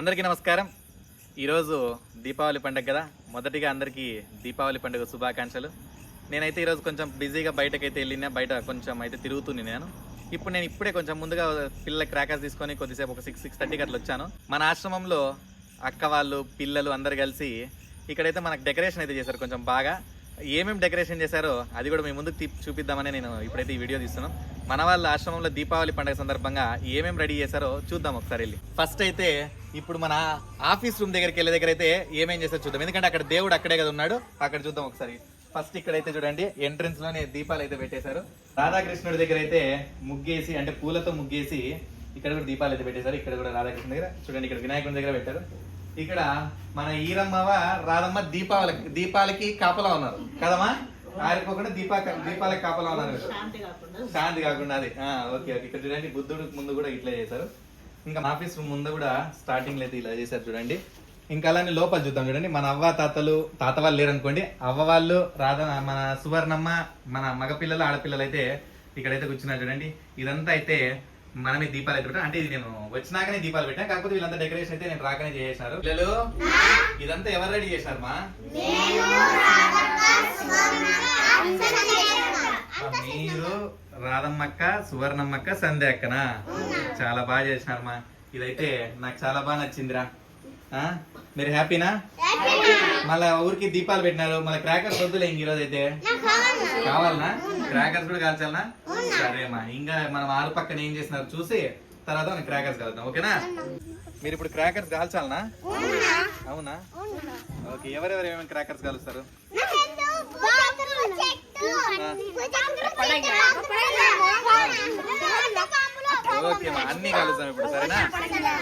అందరికీ నమస్కారం. ఈరోజు దీపావళి పండుగ కదా. మొదటిగా అందరికీ దీపావళి పండుగ శుభాకాంక్షలు. నేనైతే ఈరోజు కొంచెం బిజీగా బయటకైతే వెళ్ళినా బయట కొంచెం అయితే తిరుగుతుంది నేను ఇప్పుడు నేను ఇప్పుడే కొంచెం ముందుగా పిల్లల క్రాకర్స్ తీసుకొని కొద్దిసేపు ఒక సిక్స్ సిక్స్ థర్టీకి అట్లా వచ్చాను. మన ఆశ్రమంలో అక్క వాళ్ళు పిల్లలు అందరు కలిసి ఇక్కడైతే మనకు డెకరేషన్ అయితే చేశారు కొంచెం బాగా. ఏమేమి డెకరేషన్ చేశారో అది కూడా మీ ముందుకు చూపిద్దామని నేను ఇప్పుడైతే ఈ వీడియో తీస్తున్నాను మన వాళ్ళ ఆశ్రమంలో దీపావళి పండుగ సందర్భంగా ఏమేమి రెడీ చేశారో చూద్దాం ఒకసారి వెళ్ళి. ఫస్ట్ అయితే ఇప్పుడు మన ఆఫీస్ రూమ్ దగ్గరికి వెళ్ళే దగ్గర అయితే ఏమేం చేస్తారో చూద్దాం. ఎందుకంటే అక్కడ దేవుడు అక్కడే కదా ఉన్నాడు. అక్కడ చూద్దాం ఒకసారి. ఫస్ట్ ఇక్కడైతే చూడండి ఎంట్రన్స్లోనే దీపాలు అయితే పెట్టేశారు. రాధాకృష్ణుడి దగ్గర అయితే ముగ్గేసి అంటే పూలతో ముగ్గేసి ఇక్కడ కూడా దీపాలు అయితే పెట్టేశారు. ఇక్కడ కూడా రాధాకృష్ణ దగ్గర. చూడండి ఇక్కడ వినాయకుడి దగ్గర పెట్టారు. ఇక్కడ మన ఈరమ్మవ రాధమ్మ దీపావళి దీపాలకి కాపలా ఉన్నారు. కదమ్మా? ఆరిపోకుండా దీపా దీపాలకి కాపలా ఉన్నారు. శాంతి కాకుండా అది. Okay okay. ఇక్కడ చూడండి బుద్ధుడు ముందు కూడా ఇట్లా చేశారు. ఇంకా ఆఫీస్ ముందు కూడా స్టార్టింగ్ అయితే ఇలా చేశారు చూడండి. ఇంకా అలానే లోపల చూద్దాం చూడండి. మన అవ్వ తాతలు తాత వాళ్ళు లేరు అనుకోండి అవ్వ వాళ్ళు రాధ మన సువర్ణమ్మ మన మగపిల్లలు ఆడపిల్లలు అయితే ఇక్కడైతే కూర్చున్నారు చూడండి. ఇదంతా అయితే మనమే దీపాలు అయితే పెట్టాం అంటే ఇది నేను వచ్చినాకనే దీపాలు పెట్టాను కాకపోతే వీళ్ళంతా డెకరేషన్ అయితే నేను రాకనే చేసేసారు పిల్లలు ఇదంతా ఎవరు రెడీ చేశారు మా? మీరు రాధమ్మక్క సువర్ణమ్మక్క సంధ్య అక్కనా చాలా బాగా చేసినారమ్మా ఇదైతే నాకు చాలా బాగా నచ్చిందిరా? మీరు హ్యాపీనా? మళ్ళా ఊరికి దీపాలు పెట్టినారు. మళ్ళీ క్రాకర్స్ వద్దులే ఇంక ఈరోజు అయితే కావాలనా? క్రాకర్స్ కూడా కాల్చాలనా? సరేమ్మా ఇంకా మనం ఆరు పక్కన ఏం చేసినారు చూసి తర్వాత మనం క్రాకర్స్ కలుద్దాం ఓకేనా? మీరు ఇప్పుడు క్రాకర్స్ కాల్చాలనా? అవునా. ఓకే ఎవరెవరు ఏమేమి క్రాకర్స్ కలుస్తారు? ఓకే మా అన్ని కలుస్తాం ఇప్పుడు సరేనా?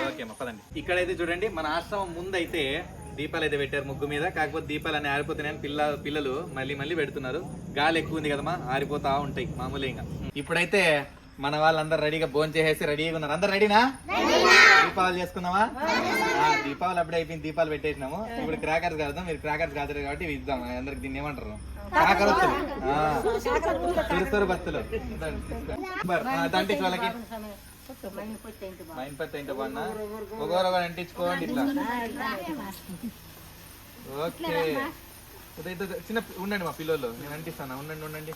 ఓకే మా పదండి. ఇక్కడైతే చూడండి మన ఆశ్రమం ముందైతే దీపాలు అయితే పెట్టారు ముగ్గు మీద. కాకపోతే దీపాలు అన్ని ఆరిపోతున్నాయని పిల్ల పిల్లలు మళ్ళీ మళ్ళీ పెడుతున్నారు. గాలి ఎక్కువ ఉంది కదమ్మా ఆరిపోతా ఉంటాయి మామూలుగా ఇప్పుడైతే మన వాళ్ళందరూ రెడీగా భోజనం చేసేసి రెడీగా ఉన్నారు. అందరు రెడీనా దీపావళి చేసుకుందామా? ఆ, దీపావళి అప్పుడే అయిపోయింది. దీపాలు పెట్టేసినాము. ఇప్పుడు క్రాకర్స్ కాదు మీరు క్రాకర్స్ కాదు కాబట్టి ఇవి ఇద్దాం. అందరికి దీన్ని ఏమంటారు? ఆ, తిరుస్తారు బత్తులు. దంటించి వాళ్ళకి మైన్ పత్తి ఒకరు అంటించుకోండి ఇట్లా. ఓకే. చిన్న ఉండండి మా పిల్లలు నేను అంటిస్తాను? ఉండండి ఉండండి.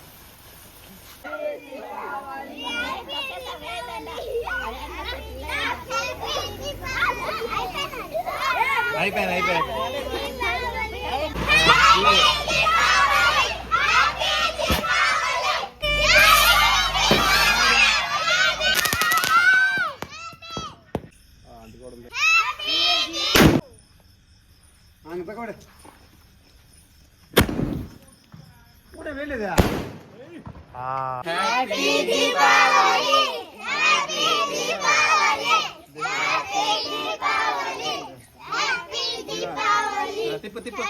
తిప్పు తిప్పు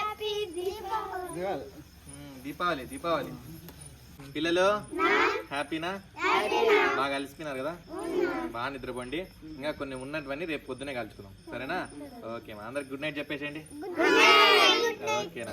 ఉమ్, దీపావళి దీపావళి. పిల్లలు హ్యాపీనా? బాగా అలసిపోయినారు కదా? బాగా నిద్రపోండి. ఇంకా కొన్ని ఉన్నటువన్నీ రేపు పొద్దునే కలుసుకుందాం సరేనా? ఓకే మా అందరికి గుడ్ నైట్ చెప్పేసేయండి. ఓకేనా?